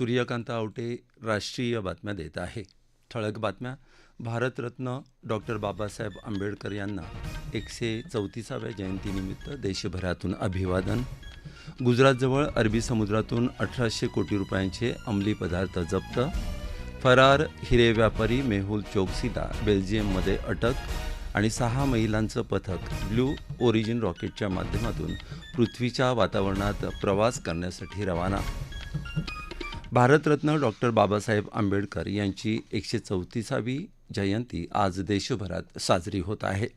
सूर्यकांत आवटे राष्ट्रीय बातम्या देत आहे. ठळक बातम्या. भारतरत्न डॉक्टर बाबासाहेब आंबेडकर यांना एकशे चौतीसाव्या जयंतीनिमित्त देशभरातून अभिवादन. गुजरातजवळ अरबी समुद्रातून अठराशे कोटी रुपयांचे अंमली पदार्थ जप्त. फरार हिरे व्यापारी मेहुल चौकसीला बेल्जियममध्ये अटक आणि सहा महिलांचं पथक ब्ल्यू ओरिजिन रॉकेटच्या माध्यमातून पृथ्वीच्या वातावरणात प्रवास करण्यासाठी रवाना. भारतरत्न डॉक्टर बाबासाहेब आंबेडकर यांची एकशे चौतीसावी जयंती आज देशभरात साजरी होत आहे.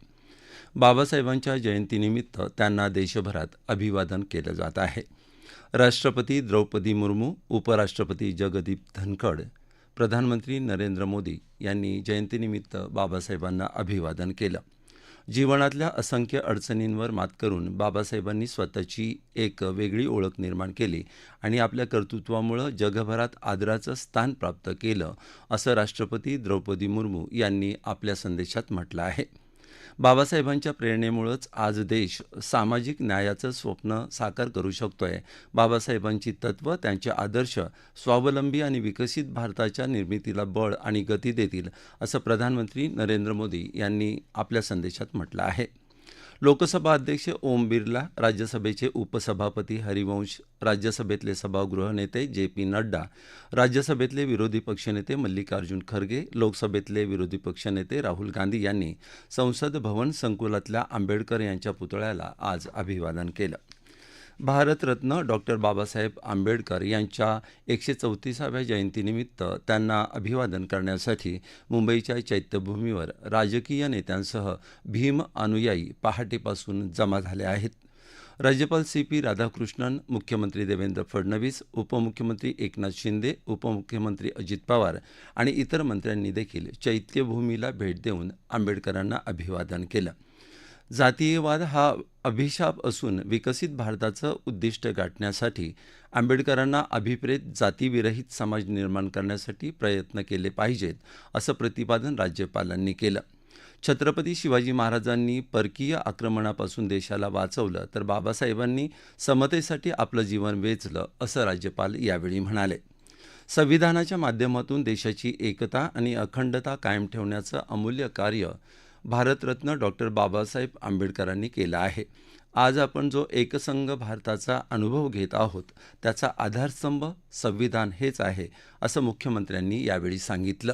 बाबासाहेबांच्या जयंतीनिमित्त त्यांना देशभरात अभिवादन केलं जात आहे. राष्ट्रपती द्रौपदी मुर्मू उपराष्ट्रपती जगदीप धनखड प्रधानमंत्री नरेंद्र मोदी यांनी जयंतीनिमित्त बाबासाहेबांना अभिवादन केलं. जीवनातल्या असंख्य अडचणींवर मात करून बाबासाहेबांनी स्वतःची एक वेगळी ओळख निर्माण केली आणि आपल्या कर्तृत्वामुळं जगभरात आदराचं स्थान प्राप्त केलं असं राष्ट्रपती द्रौपदी मुर्मू यांनी आपल्या संदेशात म्हटलं आहे. बाबासाहेबांच्या प्रेरणेमुळंच आज देश सामाजिक न्यायाचं स्वप्न साकार करू शकतोय. बाबासाहेबांची तत्त्व त्यांचे आदर्श स्वावलंबी आणि विकसित भारताच्या निर्मितीला बळ आणि गती देतील असं प्रधानमंत्री नरेंद्र मोदी यांनी आपल्या संदेशात म्हटलं आहे. लोकसभा अध्यक्ष ओम बिर्ला राज्यसभेचे उपसभापती हरिवंश राज्यसभेतले सभागृह नेते जे पी नड्डा राज्यसभेतले विरोधी पक्षनेते मल्लिकार्जुन खरगे लोकसभेतले विरोधी पक्षनेते राहुल गांधी यांनी संसद भवन संकुलातल्या आंबेडकर यांच्या पुतळ्याला आज अभिवादन केलं. भारतरत्न डॉक्टर बाबासाहेब आंबेडकर यांच्या एकशे चौतीसाव्या जयंतीनिमित्त त्यांना अभिवादन करण्यासाठी मुंबईच्या चैत्यभूमीवर राजकीय नेत्यांसह भीम अनुयायी पहाटेपासून जमा झाले आहेत. राज्यपाल सी पी राधाकृष्णन मुख्यमंत्री देवेंद्र फडणवीस उपमुख्यमंत्री एकनाथ शिंदे उपमुख्यमंत्री अजित पवार आणि इतर मंत्र्यांनी देखील चैत्यभूमीला भेट देऊन आंबेडकरांना अभिवादन केलं. जातीयवाद हा अभिशाप असून विकसित भारताचं उद्दिष्ट गाठण्यासाठी आंबेडकरांना अभिप्रेत जातीविरहित समाज निर्माण करण्यासाठी प्रयत्न केले पाहिजेत असं प्रतिपादन राज्यपालांनी केलं. छत्रपती शिवाजी महाराजांनी परकीय आक्रमणापासून देशाला वाचवलं तर बाबासाहेबांनी समतेसाठी आपलं जीवन वेचलं असं राज्यपाल यावेळी म्हणाले. संविधानाच्या माध्यमातून देशाची एकता आणि अखंडता कायम ठेवण्याचं अमूल्य कार्य भारतरत्न डॉक्टर बाबासाहेब आंबेडकरांनी केला आहे. आज आपण जो एकसंघ भारताचा अनुभव घेत आहोत त्याचा आधारस्तंभ संविधान हेच आहे असं मुख्यमंत्र्यांनी यावेळी सांगितलं.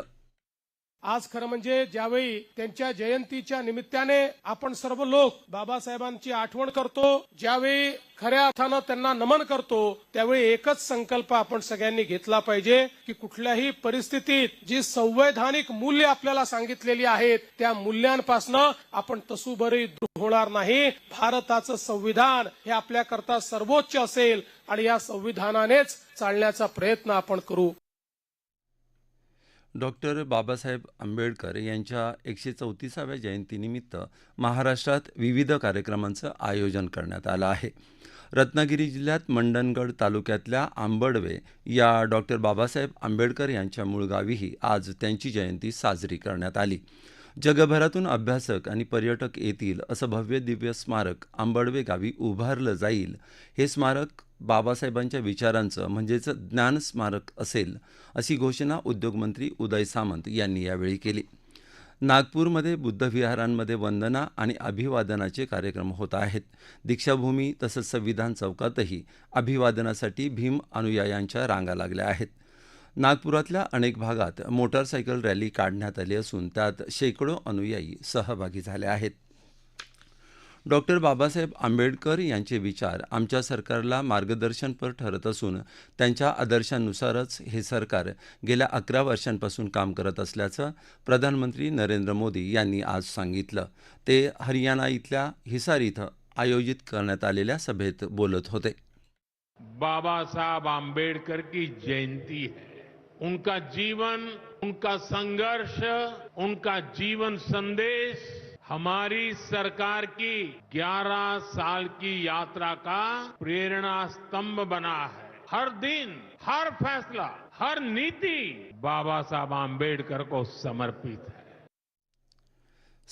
आज खरं म्हणजे ज्यावेळी त्यांच्या जयंतीच्या निमित्ताने आपण सर्व लोक बाबासाहेबांची आठवण करतो ज्यावेळी खऱ्या अर्थानं त्यांना नमन करतो त्यावेळी एकच संकल्प आपण सगळ्यांनी घेतला पाहिजे की कुठल्याही परिस्थितीत जी संवैधानिक मूल्य आपल्याला सांगितलेली आहेत त्या मूल्यांपासनं आपण तसूभरी होणार नाही. भारताचं संविधान हे आपल्याकरता सर्वोच्च असेल आणि या संविधानानेच चालण्याचा प्रयत्न आपण करू. डॉक्टर बाबासाहेब आंबेडकर यांच्या एकशे चौतीसाव्या जयंतीनिमित्त महाराष्ट्रात विविध कार्यक्रमांचं आयोजन करण्यात आलं आहे. रत्नागिरी जिल्ह्यात मंडणगड तालुक्यातल्या आंबडवे या डॉक्टर बाबासाहेब आंबेडकर यांच्या मूळ गावीही आज त्यांची जयंती साजरी करण्यात आली. जगभरातून अभ्यासक आणि पर्यटक येतील असं भव्य दिव्य स्मारक आंबडवे गावी उभारलं जाईल. हे स्मारक बाबासाहेबांच्या विचारांचं म्हणजेच ज्ञान स्मारक असेल अशी घोषणा उद्योगमंत्री उदय सामंत यांनी यावेळी केली. नागपूरमध्ये बुद्धविहारांमध्ये वंदना आणि अभिवादनाचे कार्यक्रम होत आहेत. दीक्षाभूमी तसंच संविधान चौकातही अभिवादनासाठी भीम अनुयायांच्या रांगा लागल्या आहेत. नागपुरातल्या अनेक भागात मोटारसायकल रॅली काढण्यात आली असून त्यात शेकडो अनुयायी सहभागी झाले आहेत. डॉक्टर बाबासाहेब आंबेडकर यांचे विचार आमच्या सरकारला मार्गदर्शनपर ठरत असून त्यांच्या आदर्शांनुसारच हे सरकार गेल्या अकरा वर्षांपासून काम करत असल्याचं प्रधानमंत्री नरेंद्र मोदी यांनी आज सांगितलं. ते हरियाणा इथल्या हिसार इथं आयोजित करण्यात आलेल्या सभेत बोलत होते. बाबासाहेब आंबेडकर की जयंती है. उनका जीवन उनका संघर्ष उनका जीवन संदेश हमारी सरकार की 11 साल की यात्रा का प्रेरणा स्तंभ बना है। हर दिन, हर फैसला, हर नीति बाबा साहब आम्बेडकर को समर्पित है।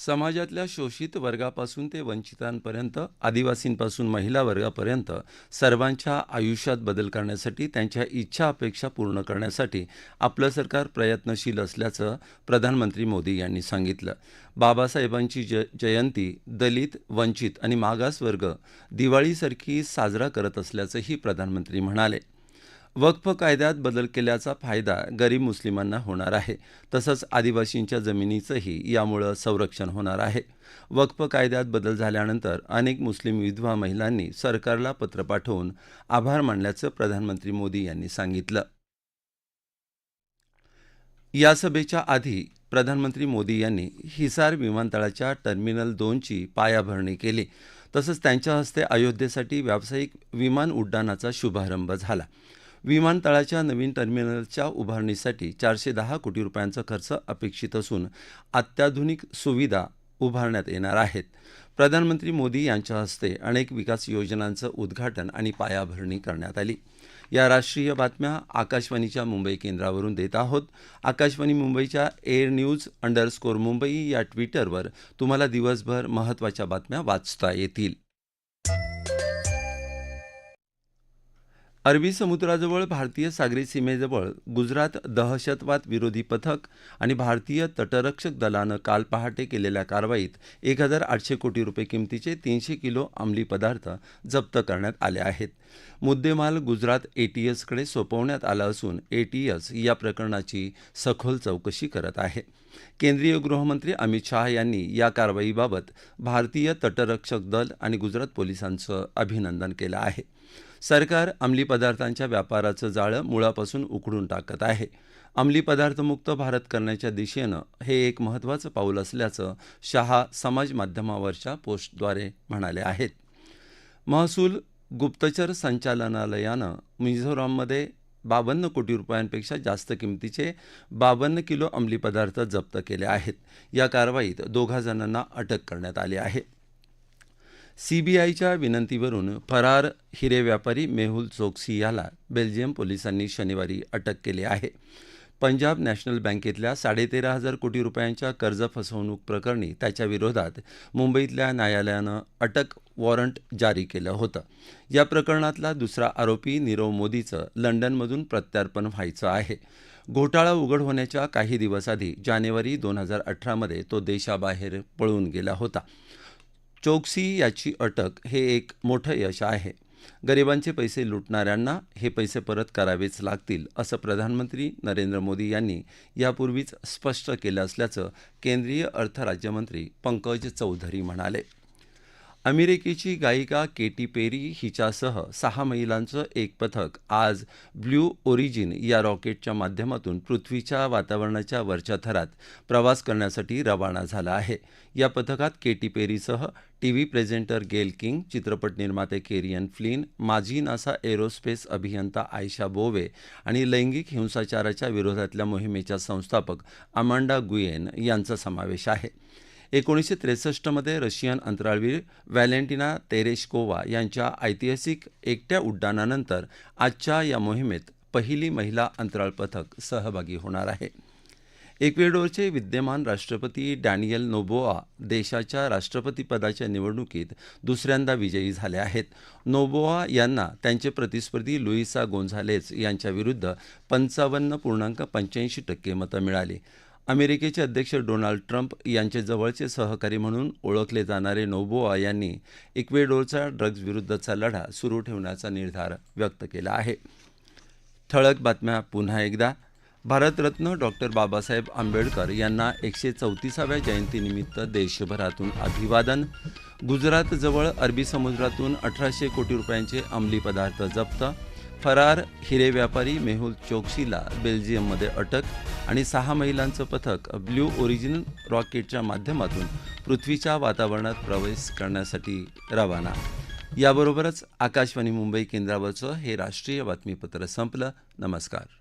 समाजातल्या शोषित वर्गापासून ते वंचितांपर्यंत आदिवासींपासून महिला वर्गापर्यंत सर्वांच्या आयुष्यात बदल करण्यासाठी त्यांच्या इच्छा अपेक्षा पूर्ण करण्यासाठी आपलं सरकार प्रयत्नशील असल्याचं प्रधानमंत्री मोदी यांनी सांगितलं. बाबासाहेबांची ज जयंती दलित वंचित आणि मागास वर्ग दिवाळीसारखी साजरा करत असल्याचंही प्रधानमंत्री म्हणाले. वक्फ कायद्यात बदल केल्याचा फायदा गरीब मुस्लिमांना होणार आहे. तसंच आदिवासींच्या जमिनीचंही यामुळं संरक्षण होणार आहे. वक्फ कायद्यात बदल झाल्यानंतर अनेक मुस्लिम विधवा महिलांनी सरकारला पत्र पाठवून आभार मानल्याचं प्रधानमंत्री मोदी यांनी सांगितलं. या सभेच्या आधी प्रधानमंत्री मोदी यांनी हिसार विमानतळाच्या टर्मिनल दोनची पायाभरणी केली. तसंच त्यांच्या हस्ते अयोध्येसाठी व्यावसायिक विमान उड्डाणाचा शुभारंभ झाला. विमानतळाच्या नवीन टर्मिनलच्या उभारणीसाठी चारशे दहा कोटी रुपयांचा खर्च अपेक्षित असून अत्याधुनिक सुविधा उभारण्यात येणार आहेत. प्रधानमंत्री मोदी यांच्या हस्ते अनेक विकास योजनांचं उद्घाटन आणि पायाभरणी करण्यात आली. या राष्ट्रीय बातम्या आकाशवाणीच्या मुंबई केंद्रावरून देत आहोत. आकाशवाणी मुंबईच्या एअर न्यूज अंडरस्कोर मुंबई या ट्विटरवर तुम्हाला दिवसभर महत्त्वाच्या बातम्या वाचता येतील. अरबी समुद्राजवळ भारतीय सागरी सीमेजवळ गुजरात दहशतवाद विरोधी पथक आणि भारतीय तटरक्षक दलानं काल पहाटे केलेल्या कारवाईत एक हजार आठशे कोटी रुपये किमतीचे तीनशे किलो अंमली पदार्थ जप्त करण्यात आले आहेत. मुद्देमाल गुजरात एटीएसकडे सोपवण्यात आला असून एटीएस या प्रकरणाची सखोल चौकशी करत आहे. केंद्रीय गृहमंत्री अमित शहा यांनी या कारवाईबाबत भारतीय तटरक्षक दल आणि गुजरात पोलिसांचं अभिनंदन केलं आहे. सरकार अंमली पदार्थांच्या व्यापाराचं जाळं मुळापासून उकडून टाकत आहे. अंमली पदार्थमुक्त भारत करण्याच्या दिशेनं हे एक महत्त्वाचं पाऊल असल्याचं शहा समाज माध्यमावरच्या पोस्टद्वारे म्हणाले आहेत. महसूल गुप्तचर संचालनालयानं मिझोराममध्ये बावन्न कोटी रुपयांपेक्षा जास्त किमतीचे बावन्न किलो अंमली पदार्थ जप्त केले आहेत. या कारवाईत दोघा जणांना अटक करण्यात आली आहे. सीबीआयच्या विनंतीवरून फरार हिरे व्यापारी मेहुल चोक्सी याला बेल्जियम पोलिसांनी शनिवारी अटक केली आहे. पंजाब नॅशनल बँकेतल्या साडेतेरा हजार कोटी रुपयांच्या कर्ज फसवणूक प्रकरणी त्याच्या विरोधात मुंबईतल्या न्यायालयानं अटक वॉरंट जारी केलं होतं. या प्रकरणातला दुसरा आरोपी नीरव मोदीचं लंडनमधून प्रत्यार्पण व्हायचं आहे. घोटाळा उघड होण्याच्या काही दिवस आधी जानेवारी दोन हजार अठरामध्ये तो देशाबाहेर पळून गेला होता. चोक्सी याची अटक हे एक मोठं यश आहे. गरिबांचे पैसे लुटणाऱ्यांना हे पैसे परत करावेच लागतील असं प्रधानमंत्री नरेंद्र मोदी यांनी यापूर्वीच स्पष्ट केलं असल्याचं केंद्रीय अर्थ राज्यमंत्री पंकज चौधरी म्हणाले. अमेरिकेची गायिका केटी पेरी हिच्यासह सहा महिलांचं एक पथक आज ब्ल्यू ओरिजिन या रॉकेटच्या माध्यमातून पृथ्वीच्या वातावरणाच्या वरच्या थरात प्रवास करण्यासाठी रवाना झाला आहे. या पथकात Katy पेरीसह T V presenter Gayle King चित्रपट निर्माते केरियन फ्लिन माजी नासा एरोस्पेस अभियंता आयशा बोवे आणि लैंगिक हिंसाचाराच्या विरोधातल्या मोहिमेच्या संस्थापक अमांडा गुयेन यांचा समावेश आहे. एकोणीसशे त्रेसष्टमध्ये रशियन अंतराळवीर व्हॅलेंटिना तेरेशकोवा यांच्या ऐतिहासिक एकट्या उड्डाणानंतर आजच्या या मोहिमेत पहिली महिला अंतराळ पथक सहभागी होणार आहे. इक्वेडोरचे विद्यमान राष्ट्रपती डॅनियल नोबोआ देशाच्या राष्ट्रपतीपदाच्या निवडणुकीत दुसऱ्यांदा विजयी झाले आहेत. नोबोआ यांना त्यांचे प्रतिस्पर्धी लुईसा गोंझालेस यांच्याविरुद्ध पंचावन्न पूर्णांक पंच्याऐंशी टक्के मतं मिळाली. अमेरिकेचे अध्यक्ष डोनाल्ड ट्रम्प यांचे जवळचे सहकारी म्हणून ओळखले जाणारे नोबोआ यांनी इक्वेडोरचा ड्रग्ज विरुद्धचा लढा सुरू ठेवण्याचा निर्धार व्यक्त केला आहे. ठळक बातम्या पुन्हा एकदा. भारतरत्न डॉक्टर बाबासाहेब आंबेडकर यांना एकशे चौतीसाव्या जयंतीनिमित्त देशभरातून अभिवादन. गुजरातजवळ अरबी समुद्रातून अठराशे कोटी रुपयांचे अंमली पदार्थ जप्त. फरार हिरे व्यापारी मेहुल चोक्सीला बेल्जियममध्ये अटक. आणि सहा महिलांचं पथक ब्ल्यू ओरिजिन रॉकेटच्या माध्यमातून पृथ्वीच्या वातावरणात प्रवेश करण्यासाठी रवाना. याबरोबरच आकाशवाणी मुंबई केंद्रावरचं हे राष्ट्रीय बातमीपत्र संपलं. नमस्कार.